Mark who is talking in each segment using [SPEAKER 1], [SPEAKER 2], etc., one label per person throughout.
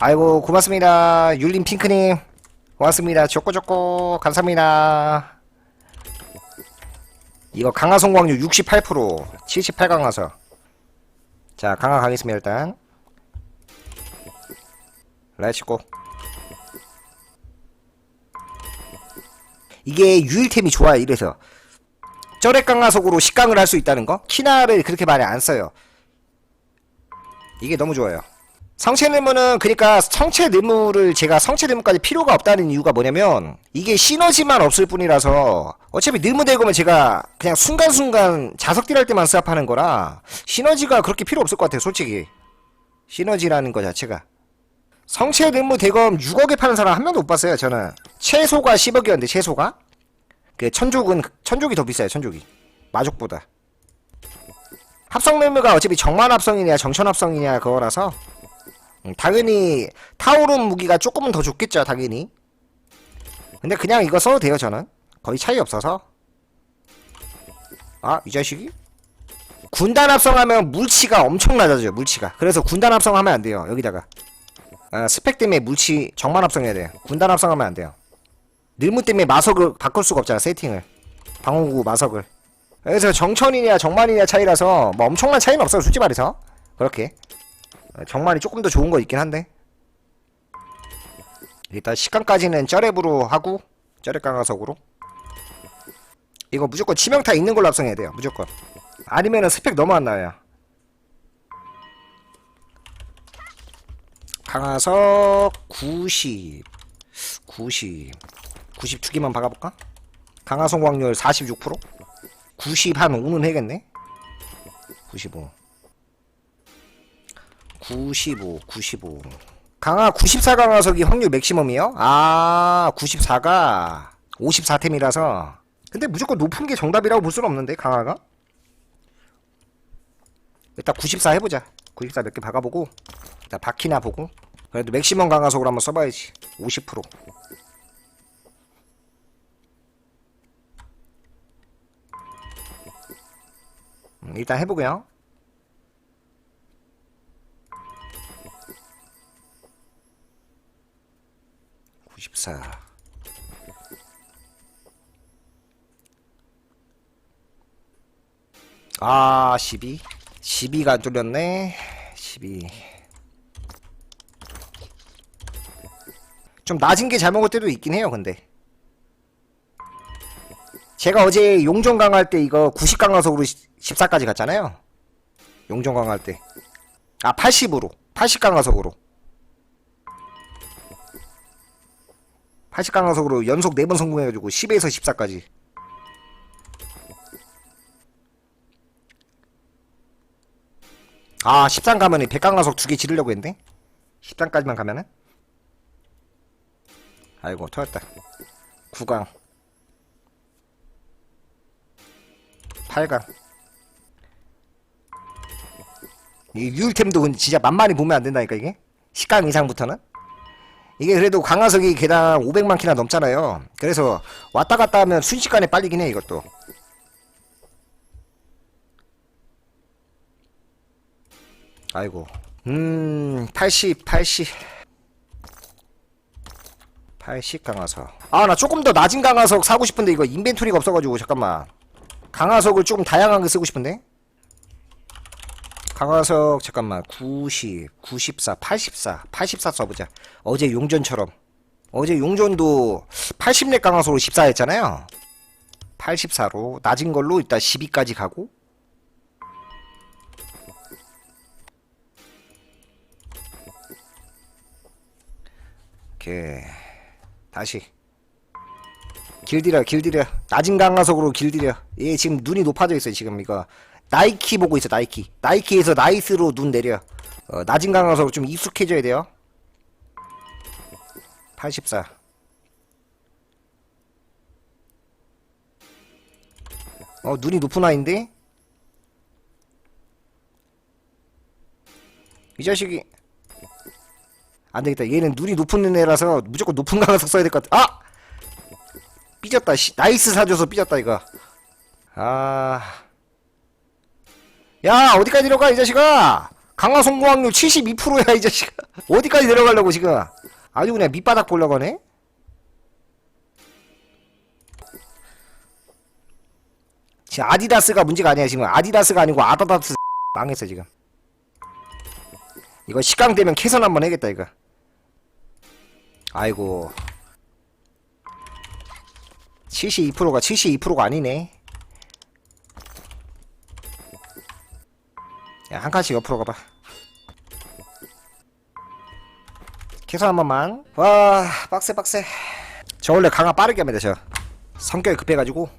[SPEAKER 1] 아이고 고맙습니다. 율림 핑크님. 고맙습니다. 좋고좋고. 감사합니다. 이거 강화 성공률 68% 78 강화서. 자 강화 가겠습니다 일단. 렛츠고. 이게 유일템이 좋아요 이래서. 쩌렉 강화석으로 식강을 할 수 있다는 거? 키나를 그렇게 많이 안 써요. 이게 너무 좋아요 성체 뇌물은 그러니까 성체 뇌물을 제가 성체 뇌물까지 필요가 없다는 이유가 뭐냐면 이게 시너지만 없을 뿐이라서 어차피 뇌물 대금은 제가 그냥 순간순간 자석딜 할 때만 스왑하는 거라 시너지가 그렇게 필요 없을 것 같아요 솔직히. 시너지라는 거 자체가. 성체 뇌물 대검 6억에 파는 사람 한 명도 못 봤어요 저는. 최소가 10억이었는데 최소가? 그 천족은 천족이 더 비싸요 천족이. 마족보다. 합성 뇌물가 어차피 정만 합성이냐 정천 합성이냐 그거라서 음, 당연히 타오른 무기가 조금은 더 좋겠죠 당연히. 근데 그냥 이거 써도 돼요 저는. 거의 차이 없어서. 아 이 자식이? 군단 합성하면 물치가 엄청 낮아져요 물치가. 그래서 군단 합성하면 안 돼요 여기다가. 아, 스펙 때문에 물치 정만 합성해야 돼요. 군단 합성하면 안 돼요. 늘무 때문에 마석을 바꿀 수가 없잖아 세팅을. 방어구 마석을. 그래서 정천이냐 정만이냐 차이라서 뭐 엄청난 차이는 없어요 솔직히 말해서. 그렇게. 어, 정만이 조금 더 좋은 거 있긴 한데. 일단 식감까지는 쩌랩으로 하고 쩌랩 강화석으로. 이거 무조건 치명타 있는 걸로 합성해야 돼요 무조건. 아니면은 스펙 너무 안 나와요. 강화석 90 90 90두 개만 박아볼까? 강화성 확률 46% 90 한 5는 해겠네? 95 95 95 강화 94 강화석이 확률 맥시멈이요? 아 94가 54템이라서. 근데 무조건 높은 게 정답이라고 볼 수는 없는데 강화가? 일단 94 해보자. 94 몇 개 박아보고 일단 바퀴나 보고. 그래도 맥시멈 강화석으로 한번 써봐야지. 50% 음, 일단 해보고요. 구십사. 아, 12. 12가 안 뚫렸네. 12. 좀 낮은 게 잘 먹을 때도 있긴 해요, 근데. 제가 어제 용정 강할 때 이거 90 강화석으로 14까지 갔잖아요. 용정 강할 때. 아, 80으로. 80 강화석으로. 80 강화석으로 연속 4번 성공해가지고 10에서 14까지. 아, 13 가면은 100 강화석 두개 지르려고 했는데? 13까지만 가면은? 아이고, 터졌다. 9강. 8강. 이 유일템도 진짜 만만히 보면 안 된다니까 이게 10강 이상부터는 이게 그래도 강화석이 개당 500만 키나 넘잖아요. 그래서 왔다 갔다 하면 순식간에 빨리긴 해 이것도. 아이고. 음 80 80 80 강화석. 아 나 조금 더 낮은 강화석 사고 싶은데 이거 인벤토리가 없어가지고 잠깐만. 강화석을 조금 다양하게 쓰고 싶은데 강화석 잠깐만 90 94 84 84 써보자. 어제 용전처럼. 어제 용전도 80렙 강화석으로 14 했잖아요. 84로 낮은 걸로 일단 12까지 가고. 오케이. 다시. 길들여 길들여. 낮은 강화석으로 길들여. 얘 지금 눈이 높아져 있어요 지금 이거 나이키 보고 있어 나이키. 나이키에서 나이스로 눈 내려. 어, 낮은 강화석으로 좀 익숙해져야 돼요. 84 어, 눈이 높은 아이인데? 이 자식이. 안되겠다. 얘는 눈이 높은 애라서 무조건 높은 강화석 써야 될 것 같아. 아! 삐졌다 씨. 나이스 사줘서 삐졌다 이거. 아... 야 어디까지 내려가 이 자식아? 강화 성공확률 72%야 이 자식 어디까지 내려가려고 지금? 아주 그냥 밑바닥 보려고 하네? 지금 아디다스가 문제가 아니야 지금. 아디다스가 아니고 아다다스 망했어 지금. 이거 식강 되면 캐선 한번 해야겠다 이거. 아이고. 72%가 72%가 아니네 야, 한 칸씩 옆으로 가봐. 계산 한 번만. 와, 빡세, 빡세. 저 원래 강화 빠르게 합니다, 저. 성격이 급해가지고.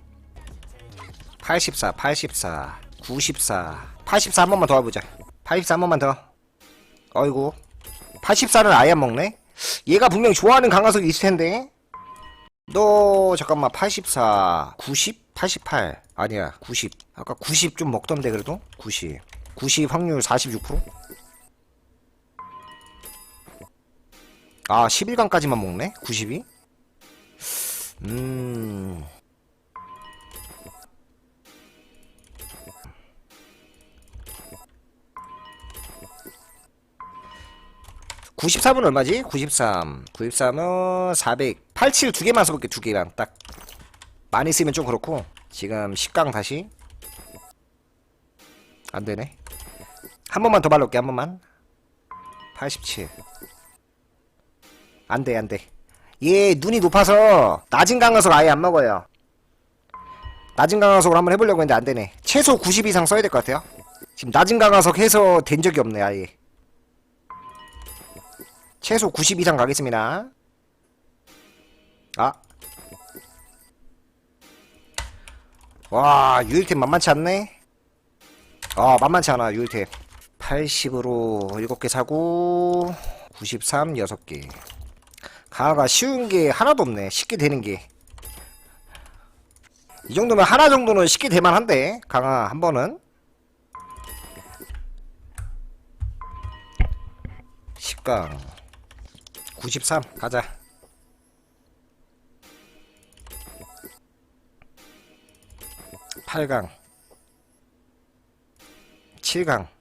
[SPEAKER 1] 84, 84, 94. 84 한 번만 더 해보자. 84 한 번만 더. 어이구. 84는 아예 안 먹네? 얘가 분명 좋아하는 강화석이 있을 텐데. 너, 잠깐만, 84, 90, 88. 아니야, 90. 아까 90 좀 먹던데, 그래도? 90. 90 확률 46%? 아, 11강까지만 먹네? 92? 음. (93은) 얼마지? (93) (93은) (400) (87) 두 개만 써볼게 두 개만 딱 많이 쓰면 좀 그렇고 지금 10강 다시 안되네 한 번만 더 발라올게 한 번만. 87 안돼 안돼. 얘 눈이 높아서 낮은 강화석 아예 안 먹어요. 낮은 강화석으로 한번 해보려고 했는데 안되네. 최소 90 이상 써야 될 것 같아요. 지금 낮은 강화석 해서 된 적이 없네 아예. 최소 90 이상 가겠습니다. 아. 와, 유일템 만만치 않네? 아, 만만치 않아, 유일템. 80으로 7개 사고, 93, 6개. 강화가 쉬운 게 하나도 없네. 쉽게 되는 게. 이 정도면 하나 정도는 쉽게 될만 한데, 강화 한 번은. 10강. 93, 가자. 8강 7강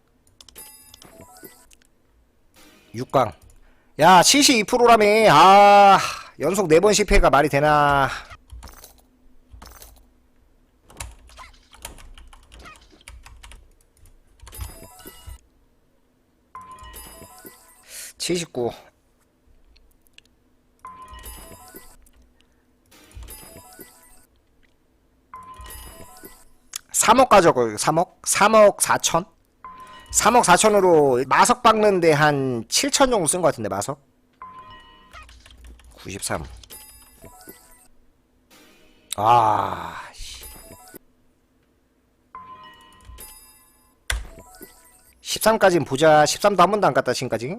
[SPEAKER 1] 6강. 야 72%라며. 아 연속 4번 실패가 말이 되나. (79) 3억 가져가요 3억? 3억 4천 3억 4천으로 마석 박는데 한 7천 정도 쓴 것 같은데 마석 93 아, 씨. 13까지는 보자. 13도 한 번도 안 갔다, 지금까지.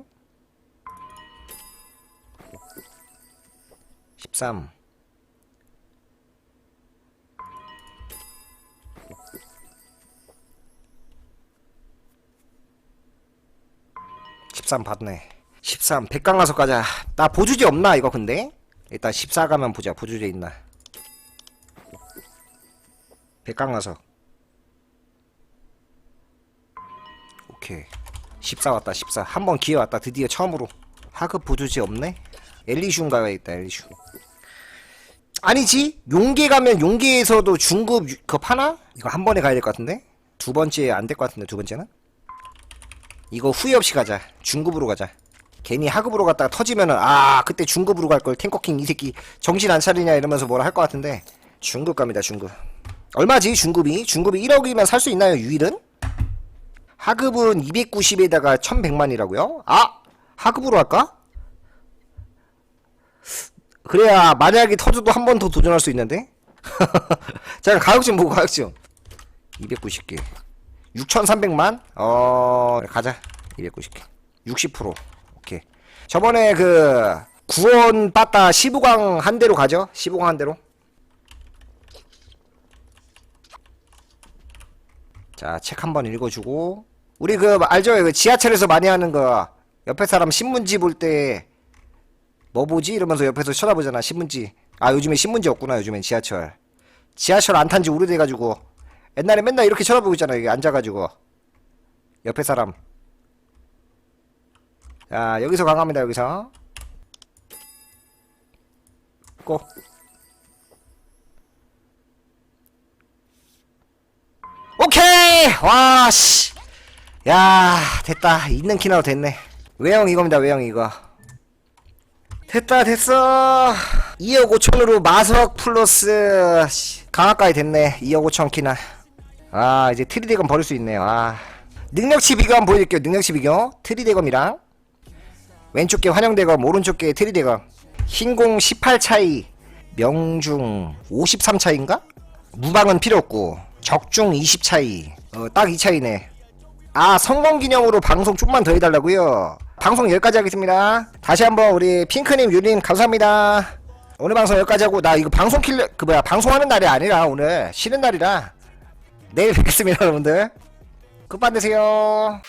[SPEAKER 1] 13. 13 받네. 13 백강 가서 가자. 나 보주제 없나 이거 근데? 일단 14 가면 보자. 보주제 있나? 백강 가서. 오케이. 14 왔다. 14. 한 번 기회 왔다. 드디어 처음으로. 하급 보주제 없네? 엘리슈인 가야겠다. 엘리슈. 아니지. 용계 가면 용계에서도 중급 유- 그거 파나? 이거 한 번에 가야 될 것 같은데? 두 번째 안 될 것 같은데 두 번째는? 이거 후회 없이 가자. 중급으로 가자. 괜히 하급으로 갔다가 터지면은 아 그때 중급으로 갈 걸 탱커킹 이 새끼 정신 안 차리냐 이러면서 뭐라 할 것 같은데 중급 갑니다 중급. 얼마지 중급이? 중급이 1억이면 살 수 있나요 유일은? 하급은 290에다가 1100만이라고요? 아 하급으로 할까? 그래야 만약에 터져도 한 번 더 도전할 수 있는데? 잠깐 가격 좀 보고 가격 좀 290개 6,300만? 어, 가자. 290개. 60%. 오케이. 저번에 그, 구원 빠따 15강 한 대로 가죠? 15강 한 대로. 자, 책 한번 읽어주고. 우리 그, 알죠? 그 지하철에서 많이 하는 거, 옆에 사람 신문지 볼 때, 뭐 보지? 이러면서 옆에서 쳐다보잖아, 신문지. 아, 요즘에 신문지 없구나, 요즘엔 지하철. 지하철 안 탄 지 오래돼가지고. 옛날에 맨날 이렇게 쳐다보고 있잖아, 여기 앉아가지고. 옆에 사람. 자 여기서 강합니다 여기서. 고. 오케이! 와씨. 야 됐다. 있는 키나로 됐네. 외형 이겁니다 외형 이거. 됐다 됐어. 2억 5천으로 마석 플러스 씨, 강화까지 됐네. 2억 5천 키나 아 이제 트리대검 버릴 수 있네요. 아. 능력치 비교 한번 보여드릴게요. 능력치 비교. 트리대검이랑 왼쪽 게 환영대검 오른쪽 게 트리대검. 흰공 18 차이 명중 53 차이인가? 무방은 필요 없고 적중 20 차이 어, 딱 이 차이네. 아 성공 기념으로 방송 좀만 더 해달라고요? 방송 여기까지 하겠습니다. 다시 한번 우리 핑크님 유린 감사합니다. 오늘 방송 여기까지 하고 나 이거 방송 킬그 뭐야 방송하는 날이 아니라 오늘 쉬는 날이라 내일 뵙겠습니다 여러분들. 끝반 되세요